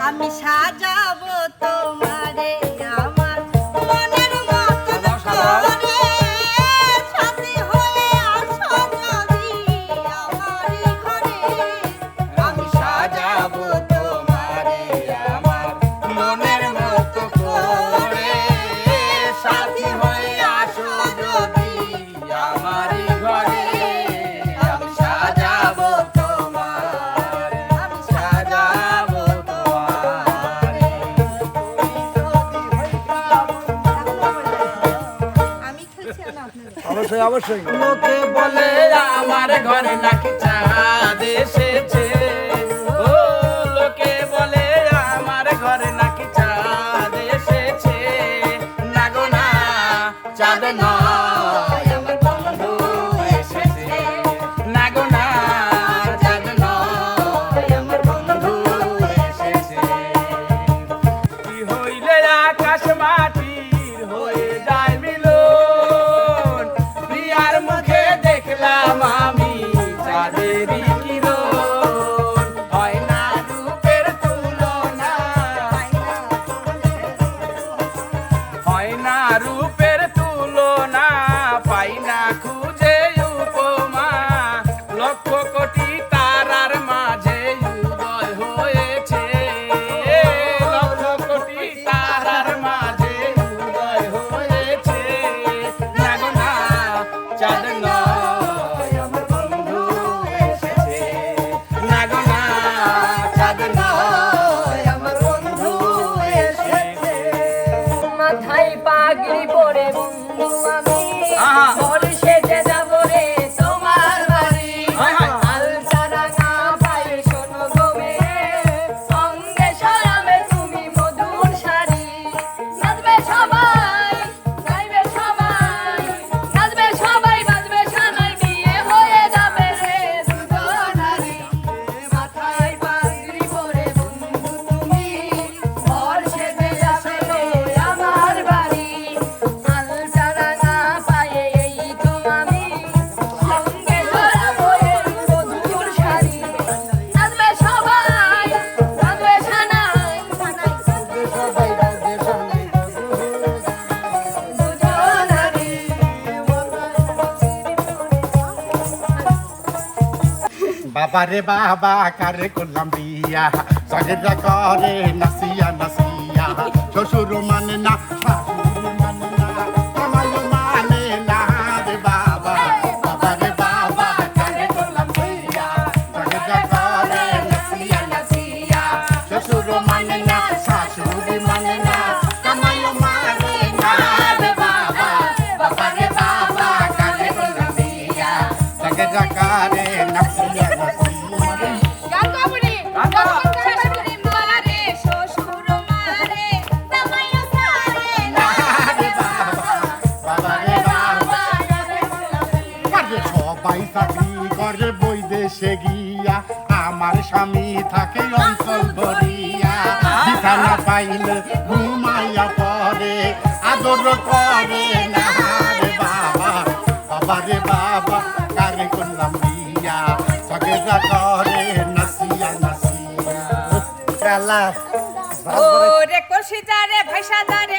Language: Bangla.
আমি সাজাবো তোমার অবশ্যই। অবশ্যই লোকে বলে আমার ঘরে নাকি চাঁদ এসেছে। ও বাবা রে বাবা কারে করলাম বিয়া? সজেরা করে নাসিয়া নাসিয়া। শ্বশুর মানে না Jacare দেশে গিয়া, আমার স্বামী থাকে অঞ্চল ধরিয়া। বিছানা পাইলে ঘুমাইয়া পরে আদর করে না বাবা। বাবা রে বাবা, কারে করলাম বিয়া করে নাসিয়া নাসিয়া ভাইসাদারে